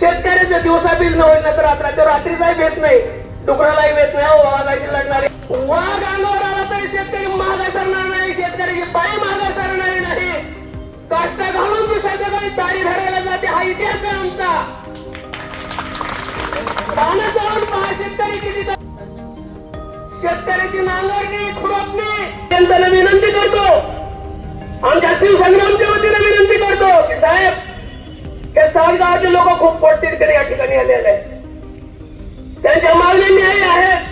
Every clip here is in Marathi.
शेतकऱ्याचं दिवसा बीज न होईल तर रात्राच्या रात्री साहेब येत नाही. डुकरालाही येत नाही. वाघाशी लढणारे वाघ अंगावर आला तरी शेतकरी मागे सरणार नाही. शेतकऱ्याची पाय मागे सरणार नाही. काष्ट घालून ती संध्याकाळी दारी धरायला जाते. हा इतिहास आहे आमचा. पानं जाऊन पहा शेतकरी किती शेतकऱ्याची नांगरणी खुडपणी जनतेला विनंती करतो. आमच्या शिवसंग्रामच्या वतीने विनंती करतो की साहेब गावाचे लोक खूप पोटतिडकडे या ठिकाणी आलेले. आहेत त्यांच्या मागण्या न्याय आहेत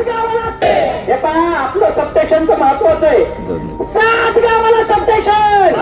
गावाला हे पहा आपलं सबस्टेशनचं महत्वाचं आहे. सात गावाला सबस्टेशन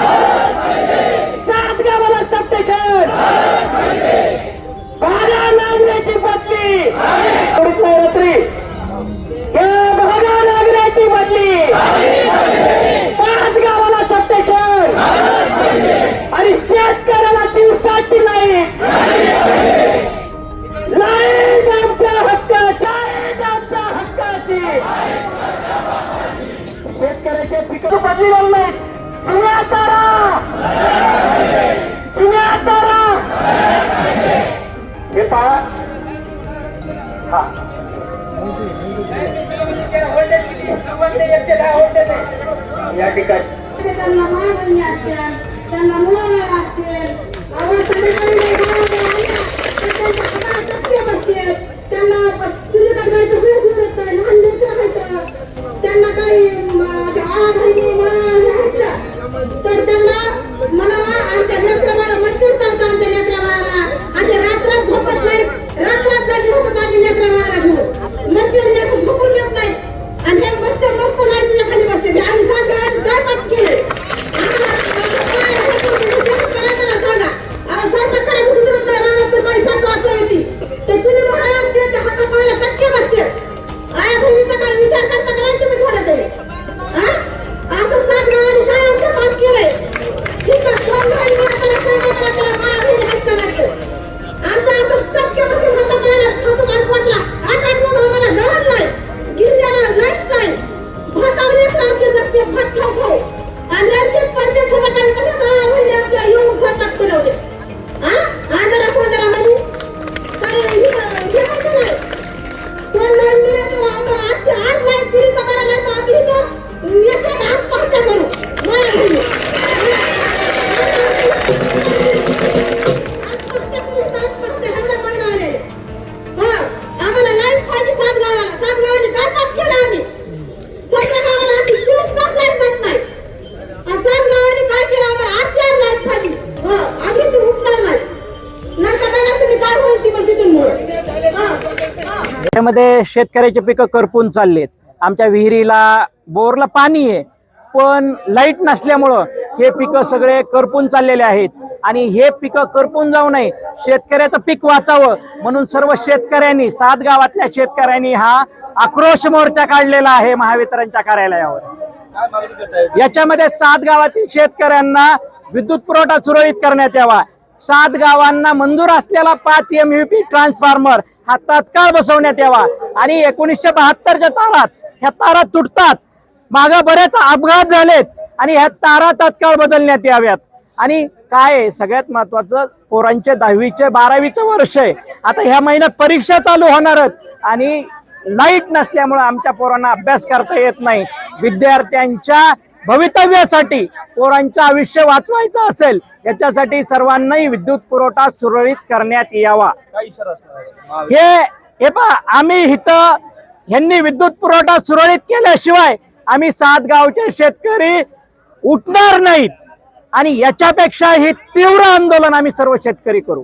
हे पहा हा. या ठिकाणी. त्यांना मागणी असतील त्यांना मुलं असतील त्यामध्ये शेतकऱ्याचे पिकं करपून चाललेत. आमच्या विहिरीला बोरला पाणी आहे पण लाइट नसल्यामुळं हे पिकं सगळे करपून चाललेले आहेत. आणि हे पिकं करपून जाऊ नये शेतकऱ्याचं पीक वाचावं म्हणून सर्व शेतकऱ्यांनी सात गावातल्या शेतकऱ्यांनी हा आक्रोश मोर्चा काढलेला आहे महावितरणच्या कार्यालयावर. याच्यामध्ये सात गावातील शेतकऱ्यांना विद्युत पुरवठा सुरळीत करण्यात यावा. सात गावांना मंजूर असलेला पाच एम यू पी ट्रान्सफॉर्मर हा तात्काळ बसवण्यात यावा. आणि एकोणीसशे बहात्तरच्या तारात ह्या तारा तुटतात. मागं बरेच अपघात झालेत आणि ह्या तारा तात्काळ बदलण्यात याव्यात. आणि काय आहे, सगळ्यात महत्वाचं पोरांचे दहावीचे बारावीचं वर्ष आहे. आता ह्या महिन्यात परीक्षा चालू होणारच. आणि लाइट नसल्यामुळं आमच्या पोरांना अभ्यास करता येत नाही. विद्यार्थ्यांच्या भवितव्यासाठी पोरांचं आयुष्य वाचवायचं असेल याच्यासाठी सर्वांनाही विद्युत पुरवठा सुरळीत करण्यात यावा. हे हे पहा आम्ही इथं ह्यांनी विद्युत पुरवठा सुरळीत केल्याशिवाय आम्ही सात गावचे शेतकरी उठणार नाहीत. आणि याच्यापेक्षा हे तीव्र आंदोलन आम्ही सर्व शेतकरी करू.